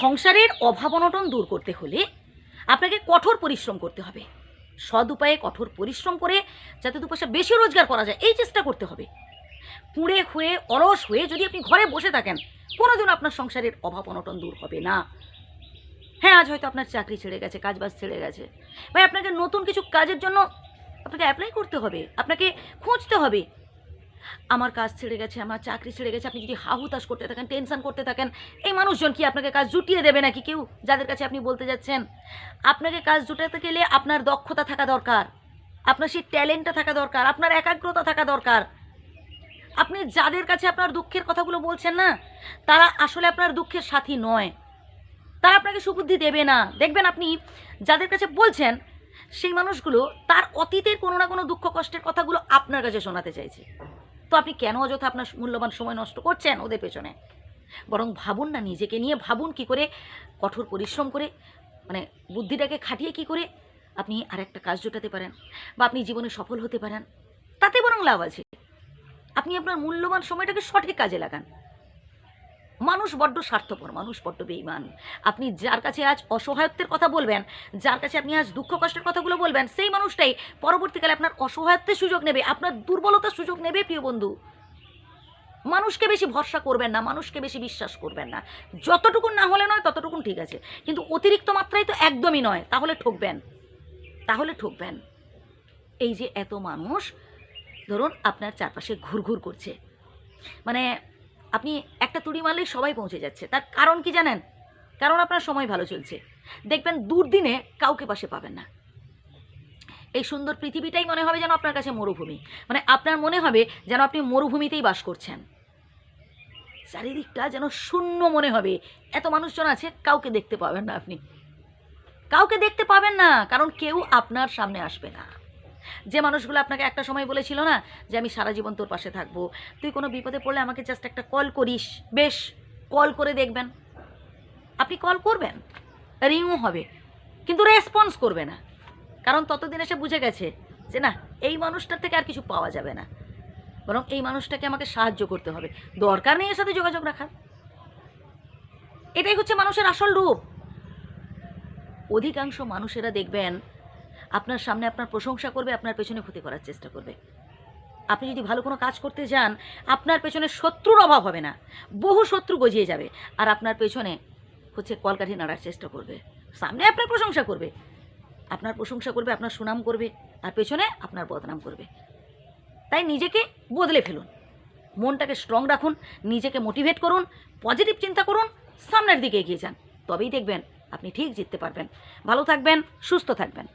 সংসারের অভাব অনটন দূর করতে হলে আপনাকে কঠোর পরিশ্রম করতে হবে। সৎ উপায়ে কঠোর পরিশ্রম করে যাতে দু পয়সা বেশি রোজগার করা যায়, এই চেষ্টা করতে হবে। কুঁড়ে হয়ে অলস হয়ে যদি আপনি ঘরে বসে থাকেন, কোনোদিনও আপনার সংসারের অভাব অনটন দূর হবে না। হ্যাঁ আজ হয়তো আপনার চাকরি ছেড়ে গেছে, কাজবাজ ছেড়ে গেছে। ভাই, আপনাকে নতুন কিছু কাজের জন্য আপনাকে অ্যাপ্লাই করতে হবে, আপনাকে খুঁজতে হবে। আমার কাজ ছেড়ে গেছে, আমার চাকরি ছেড়ে গেছে, আপনি যদি হাহুতাস করতে থাকেন, টেনশন করতে থাকেন, এই মানুষজন কি আপনাকে কাজ জুটিয়ে দেবে নাকি কেউ? যাদের কাছে আপনি বলতে যাচ্ছেন, আপনাকে কাজ জুটাতে গেলে আপনার দক্ষতা থাকা দরকার, আপনার সেই ট্যালেন্টটা থাকা দরকার, আপনার একাগ্রতা থাকা দরকার। আপনি যাদের কাছে আপনার দুঃখের কথাগুলো বলছেন না, তারা আসলে আপনার দুঃখের সাথী নয়। তারা আপনাকে সুবুদ্ধি দেবে না। দেখবেন আপনি যাদের কাছে বলছেন, সেই মানুষগুলো তার অতীতের কোনো না কোনো দুঃখ কষ্টের কথাগুলো আপনার কাছে শোনাতে চাইছে। তো আপনি কেন অযথা আপনার মূল্যবান সময় নষ্ট করছেন ওদের পেছনে? বরং ভাবুন না, নিজেকে নিয়ে ভাবুন কি করে, কঠোর পরিশ্রম করে মানে বুদ্ধিটাকে খাটিয়ে কি করে আপনি আর একটা কাজ জোটাতে পারেন বা আপনি জীবনে সফল হতে পারেন। তাতে বরং লাভ আছে। আপনি আপনার মূল্যবান সময়টাকে সঠিক কাজে লাগান। মানুষ বড্ড স্বার্থপর, মানুষ বড্ড বেইমান আপনি যার কাছে আজ অসহায়ত্বের কথা বলবেন, যার কাছে আপনি আজ দুঃখ কষ্টের কথাগুলো বলবেন, সেই মানুষটাই পরবর্তীকালে আপনার অসহায়ত্বের সুযোগ নেবে, আপনার দুর্বলতার সুযোগ নেবে, প্রিয় বন্ধু। মানুষকে বেশি ভরসা করবেন না, মানুষকে বেশি বিশ্বাস করবেন না। যতটুকুন না হলে নয়, ততটুকুন ঠিক আছে। কিন্তু অতিরিক্ত মাত্রায় তো একদমই নয়, তাহলে ঠকবেন। তাহলে ঠকবেন। এই যে এত মানুষ, ধরুন আপনার চারপাশে ঘুরঘুর করছে। মানে আপনি একটা তুড়ি মারলেই সবাই পৌঁছে যাচ্ছে। তার কারণ কি জানেন? কারণ আপনার সময় ভালো চলছে। দেখবেন দুর্দিনে কাউকে পাশে পাবেন না। এই সুন্দর পৃথিবীটাই মনে হবে যেন আপনার কাছে মরুভূমি। মানে আপনার মনে হবে যেন আপনি মরুভূমিতেই বাস করছেন। চারিদিকটা যেন শূন্য মনে হবে। এত মানুষজন আছে, কাউকে দেখতে পাবেন না আপনি। কাউকে দেখতে পাবেন না, কারণ কেউ আপনার সামনে আসবে না। যে মানুষগুলো আপনাকে একটা সময় বলেছিল না যে আমি সারা জীবন তোর পাশে থাকব, তুই কোনো বিপদে পড়লে আমাকে জাস্ট একটা কল করিস, বেশ কল করে দেখবেন। আপনি কল করবেন রিংও হবে, কিন্তু রেসপন্স করবে না। কারণ ততদিন এসে বুঝে গেছে যে না, এই মানুষটার থেকে আর কিছু পাওয়া যাবে না। বরং এই মানুষটাকে আমাকে সাহায্য করতে হবে। দরকার নেই এর সাথে যোগাযোগ রাখার। এটাই হচ্ছে মানুষের আসল রূপ। অধিকাংশ মানুষেরা দেখবেন আপনার সামনে আপনার প্রশংসা করবে, আপনার পেছনে ক্ষতি করার চেষ্টা করবে। আপনি যদি ভালো কোনো কাজ করতে যান, আপনার পেছনে শত্রুর অভাব হবে না। বহু শত্রু গজিয়ে যাবে আর আপনার পেছনে হচ্ছে কলকাঠি নাড়ার চেষ্টা করবে। সামনে আপনার প্রশংসা করবে। আপনার প্রশংসা করবে, আপনার সুনাম করবে, আর পেছনে আপনার বদনাম করবে। তাই নিজেকে বদলে ফেলুন। মনটাকে স্ট্রং রাখুন, নিজেকে মোটিভেট করুন পজিটিভ চিন্তা করুন, সামনের দিকে এগিয়ে যান। তবেই দেখবেন আপনি ঠিক জিততে পারবেন। ভালো থাকবেন, সুস্থ থাকবেন।